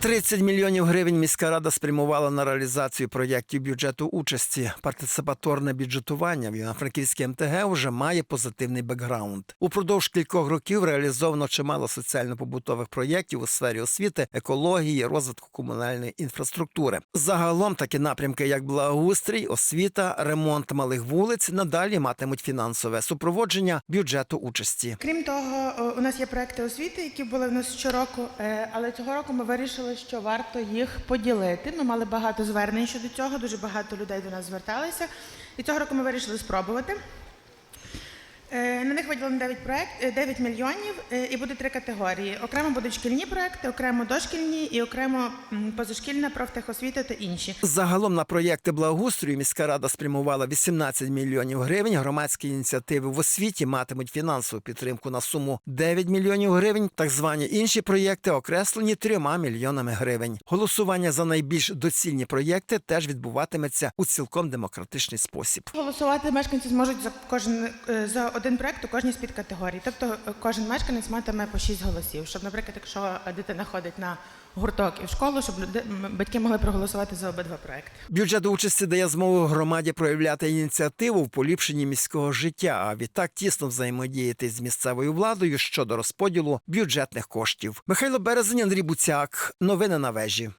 30 мільйонів гривень міська рада спрямувала на реалізацію проєктів бюджету участі. Партиципаторне бюджетування в Івано-Франківській МТГ вже має позитивний бекграунд. Упродовж кількох років реалізовано чимало соціально-побутових проєктів у сфері освіти, екології, розвитку комунальної інфраструктури. Загалом такі напрямки, як благоустрій, освіта, ремонт малих вулиць, надалі матимуть фінансове супроводження бюджету участі. Крім того, у нас є проекти освіти, які були в нас щороку, е, але цього року ми вирішили, що варто їх поділити. Ми мали багато звернень щодо цього, дуже багато людей до нас зверталися. І цього року ми вирішили спробувати. Е, На них виділено 9, проект, е, 9 мільйонів е, і буде три категорії. Окремо будуть шкільні проекти, окремо дошкільні і окремо позашкільна профтехосвіта та інші. Загалом на проєкти благоустрою міська рада спрямувала 18 мільйонів гривень. Громадські ініціативи в освіті матимуть фінансову підтримку на суму 9 мільйонів гривень. Так звані інші проєкти окреслені 3 мільйонами гривень. Голосування за найбільш доцільні проєкти теж відбуватиметься у цілком демократичний спосіб. Голосувати мешканці зможуть за кожен е, за один проект у кожній з підкатегорій. Тобто е, кожен мешканець матиме по 6 голосів. Щоб, наприклад, якщо е, дитина ходить на гурток і в школу, щоб люди, батьки могли проголосувати за обидва проекти. Бюджет участі дає змогу громаді проявляти ініціативу в поліпшенні міського життя, а відтак тісно взаємодіяти з місцевою владою щодо розподілу бюджетних коштів. Михайло Березень, Андрій Буцяк. Новини на вежі.